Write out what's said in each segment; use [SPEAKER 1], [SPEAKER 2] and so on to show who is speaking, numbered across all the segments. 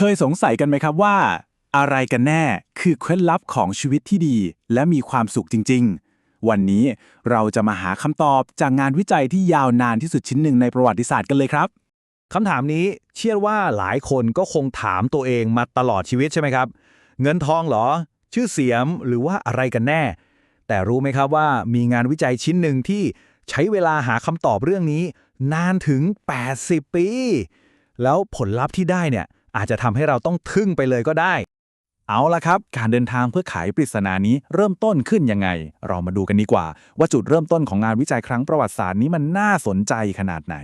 [SPEAKER 1] เคยสงสัยกันไหมครับว่า อะไรกันแน่คือเคล็ดลับของชีวิตที่ดี และมีความสุขจริง ๆ วันนี้เราจะมาหาคำตอบจากงานวิจัยที่ยาวนานที่สุดชิ้นหนึ่งในประวัติศาสตร์กันเลยครับ
[SPEAKER 2] คำถามนี้เชื่อว่าหลายคนก็คงถามตัวเองมาตลอดชีวิตใช่ไหมครับ เงินทองเหรอ ชื่อเสียงหรือว่าอะไรกันแน่ แต่รู้ไหมครับว่ามีงานวิจัยชิ้นหนึ่งที่ใช้เวลาหาคำตอบเรื่องนี้ นานถึง 80 ปี แล้วผลลัพธ์ที่ได้เนี่ย อาจจะทำให้เราต้องทึ่งไปเลยก็ได้
[SPEAKER 1] เอาละครับ การเดินทางเพื่อไขปริศนานี้เริ่มต้นขึ้นยังไง เรามาดูกันดีกว่า ว่าจุดเริ่มต้นของงานวิจัยครั้งประวัติศาสตร์นี้มันน่าสนใจขนาดไหน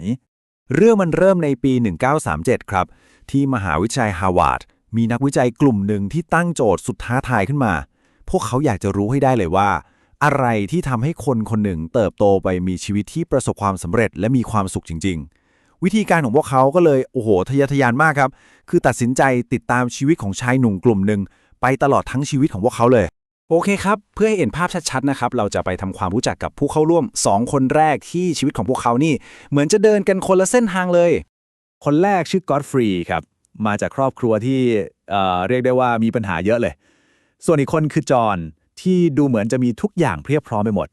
[SPEAKER 3] เรื่องมันเริ่มในปี 1937 ครับ ที่มหาวิทยาลัยฮาร์วาร์ดมีนักวิจัยกลุ่มหนึ่งที่ตั้งโจทย์สุดท้าทายขึ้นมา พวกเขาอยากจะรู้ให้ได้เลยว่า อะไรที่ทำให้คนคนหนึ่งเติบโตไปมีชีวิตที่ประสบความสำเร็จและมีความสุขจริง ๆ วิธีการของพวกเขาก็เลยโอ้โหทะยทะยานมากครับ คือตัดสินใจติดตามชีวิตของชายหนุ่มกลุ่มหนึ่งไปตลอดทั้งชีวิตของพวกเขาเลย
[SPEAKER 1] โอเคครับ เพื่อให้เห็นภาพชัดๆนะครับ เราจะไปทำความรู้จักกับผู้เข้าร่วม 2 คนแรกที่ชีวิตของพวกเขานี่ เหมือนจะเดินกันคนละเส้นทางเลย คนแรกชื่อกอดฟรีครับ มาจากครอบครัวที่เเรียกได้ว่ามีปัญหาเยอะเลย ส่วนอีกคนคือจอห์นที่ดูเหมือนจะมีทุกอย่างเพียบพร้อมไปหมด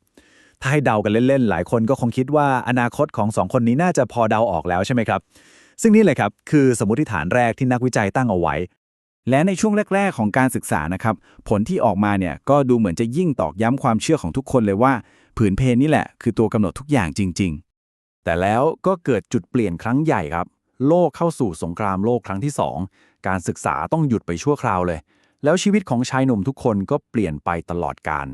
[SPEAKER 1] ถ้าให้เดากันเล่นๆ หลายคนก็คงคิดว่าอนาคตของสองคนนี้น่าจะพอเดาออกแล้วใช่ไหมครับ ซึ่งนี่เลยครับคือสมมติฐานแรกที่นักวิจัยตั้งเอาไว้ และในช่วงแรก ๆ ของการศึกษานะครับผลที่ออกมาเนี่ยก็ดูเหมือนจะยิ่งตอกย้ำความเชื่อของทุกคนเลยว่า ผืนเพนี่แหละ คือตัวกำหนดทุกอย่างจริง ๆ แต่แล้วก็เกิดจุดเปลี่ยนครั้งใหญ่ครับ โลกเข้าสู่สงครามโลกครั้งที่ 2 การศึกษาต้องหยุดไปชั่วคราวเลย แล้วชีวิตของชายหนุ่มทุกคนก็เปลี่ยนไปตลอดกาล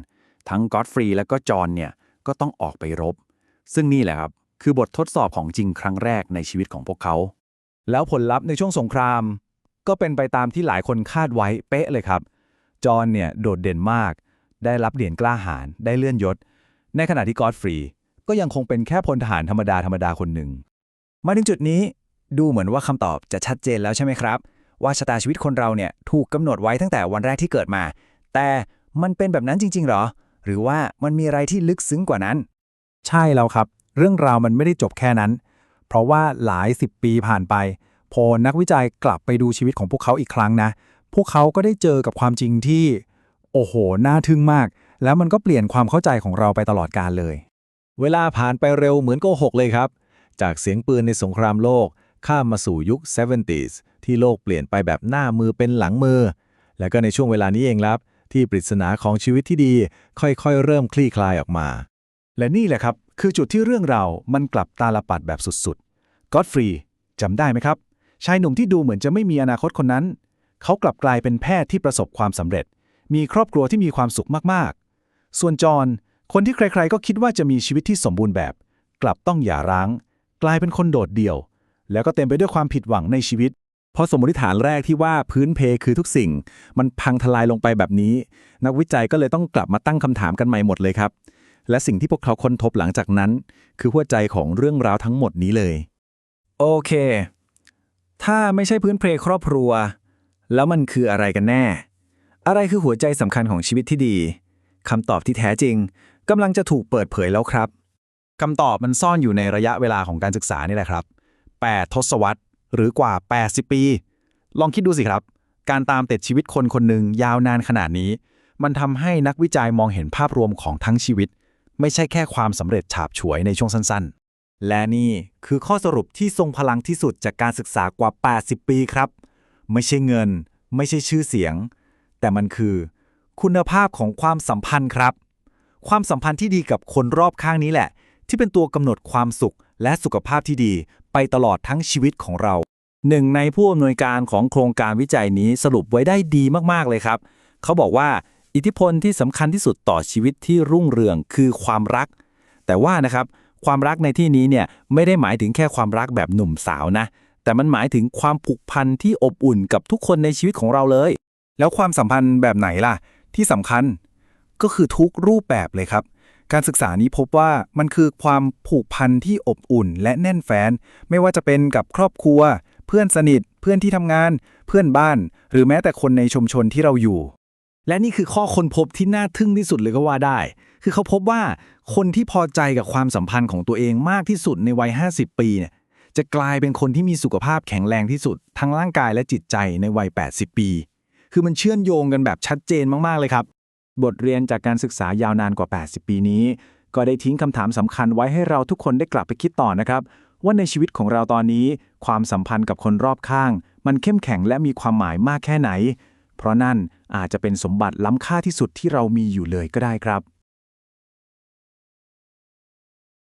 [SPEAKER 1] ทั้งก็อดฟรีและก็จอห์นเนี่ย ก็ต้องออกไปรบ ซึ่งนี่แหละครับ คือบททดสอบของจริงครั้งแรกในชีวิตของพวกเขา
[SPEAKER 2] แล้วผลลัพธ์ในช่วงสงคราม ก็เป็นไปตามที่หลายคนคาดไว้เป๊ะเลยครับ จอห์นเนี่ยโดดเด่นมาก ได้รับเหรียญกล้าหาญได้เลื่อนยศ ในขณะที่กอดฟรีก็ยังคงเป็นแค่พลทหารธรรมดาธรรมดาคนหนึ่ง มาถึงจุดนี้ดูเหมือนว่าคำตอบจะชัดเจนแล้วใช่ไหมครับ ว่าชะตาชีวิตคนเราเนี่ยถูกกำหนดไว้ตั้งแต่วันแรกที่เกิดมา แต่มันเป็นแบบนั้นจริง ๆ หรอ หรือว่ามันมีอะไรที่ลึกซึ้งกว่านั้น
[SPEAKER 1] ใช่แล้วครับ เรื่องราวมันไม่ได้จบแค่นั้น เพราะว่าหลายสิบปีผ่านไป พอนักวิจัยกลับไปดูชีวิตของพวกเขาอีกครั้งนะ พวกเขาก็ได้เจอกับความจริงที่ โอ้โห น่าทึ่งมาก แล้วมันก็เปลี่ยนความเข้าใจของเราไปตลอดกาลเลย
[SPEAKER 2] เวลาผ่านไปเร็วเหมือนโกหกเลยครับ จากเสียงปืนในสงครามโลก ข้ามมาสู่ยุค 70s ที่โลกเปลี่ยนไปแบบหน้ามือเป็นหลังมือ และก็ในช่วงเวลานี้เองครับ ที่ปริศนาของชีวิตที่ดี ค่อยๆ เริ่มคลี่คลายออกมา
[SPEAKER 1] และนี่แหละครับ คือจุดที่เรื่องราวมันกลับตาลปัดแบบสุดๆก็อดฟรีจำได้ไหมครับ ชายหนุ่มที่ดูเหมือนจะไม่มีอนาคตคนนั้น เขากลับกลายเป็นแพทย์ที่ประสบความสำเร็จ มีครอบครัวที่มีความสุขมากๆ ส่วนจอห์นคนที่ใครๆ ก็คิดว่าจะมีชีวิตที่สมบูรณ์แบบ กลับต้องหย่าร้าง กลายเป็นคนโดดเดี่ยว แล้วก็เต็มไปด้วยความผิดหวังในชีวิต เพราะสมมติฐานแรกที่ว่าพื้นเพคือทุกสิ่ง มันพังทลายลงไปแบบนี้ นักวิจัยก็เลยต้องกลับมาตั้งคำถามกันใหม่หมดเลยครับ และสิ่งที่พวกเขาค้นพบหลังจากนั้น คือหัวใจของเรื่องราวทั้งหมดนี้เลย โอเค ถ้าไม่ใช่พื้นเพครอบครัว แล้วมันคืออะไรกันแน่ อะไรคือหัวใจสำคัญของชีวิตที่ดีคำตอบที่แท้จริงกำลังจะถูกเปิดเผยแล้วครับคำตอบมันซ่อนอยู่ในระยะเวลาของการศึกษานี่แหละครับ 8 ทศวรรษ หรือกว่า 80 ปี ลองคิดดูสิครับ การตามติดชีวิตคนคนหนึ่งยาวนานขนาดนี้ มันทำให้นักวิจัยมองเห็นภาพรวมของทั้งชีวิต ไม่ใช่แค่ความสำเร็จฉาบฉวยในช่วงสั้นๆ และนี่คือข้อสรุปที่ทรงพลังที่สุดจากการศึกษากว่า 80 ปีครับ ไม่ใช่เงิน ไม่ใช่ชื่อเสียง แต่มันคือ คุณภาพของความสัมพันธ์ครับ ความสัมพันธ์ที่ดีกับคนรอบข้างนี้แหละ ที่เป็นตัวกำหนดความสุขและสุขภาพที่ดี ไปตลอดทั้งชีวิตของเรา หนึ่งในผู้อำนวยการของโครงการวิจัยนี้สรุปไว้ได้ดีมากๆเลยครับ เขาบอกว่าอิทธิพลที่สำคัญที่สุดต่อชีวิตที่รุ่งเรืองคือความรัก แต่ว่านะครับความรักในที่นี้เนี่ยไม่ได้หมายถึงแค่ความรักแบบหนุ่มสาวนะ แต่มันหมายถึงความผูกพันที่อบอุ่นกับทุกคนในชีวิตของเราเลย แล้วความสัมพันธ์แบบไหนล่ะ ที่สำคัญก็คือทุกรูปแบบเลยครับ การศึกษานี้พบว่ามันคือความผูกพันที่อบอุ่นและแน่นแฟ้น ไม่ว่าจะเป็นกับครอบครัว เพื่อนสนิท เพื่อนที่ทำงาน เพื่อนบ้าน หรือแม้แต่คนในชุมชนที่เราอยู่ และนี่คือข้อค้นพบที่น่าทึ่งที่สุดเลยก็ว่าได้ คือเขาพบว่าคนที่พอใจกับความสัมพันธ์ของตัวเองมากที่สุดในวัย 50 ปีเนี่ย
[SPEAKER 2] จะกลายเป็นคนที่มีสุขภาพแข็งแรงที่สุด ทั้งร่างกายและจิตใจในวัย 80 ปี คือมันเชื่อมโยงกันแบบชัดเจนมาก ๆ เลยครับ
[SPEAKER 1] บทเรียนจากการศึกษายาวนานกว่า 80 ปีนี้ ก็ได้ทิ้งคำถามสำคัญไว้ให้เราทุกคนได้กลับไปคิดต่อนะครับ ว่าในชีวิตของเราตอนนี้ ความสัมพันธ์กับคนรอบข้าง มันเข้มแข็งและมีความหมายมากแค่ไหน เพราะนั่นอาจจะเป็นสมบัติล้ำค่าที่สุดที่เรามีอยู่เลยก็ได้ครับ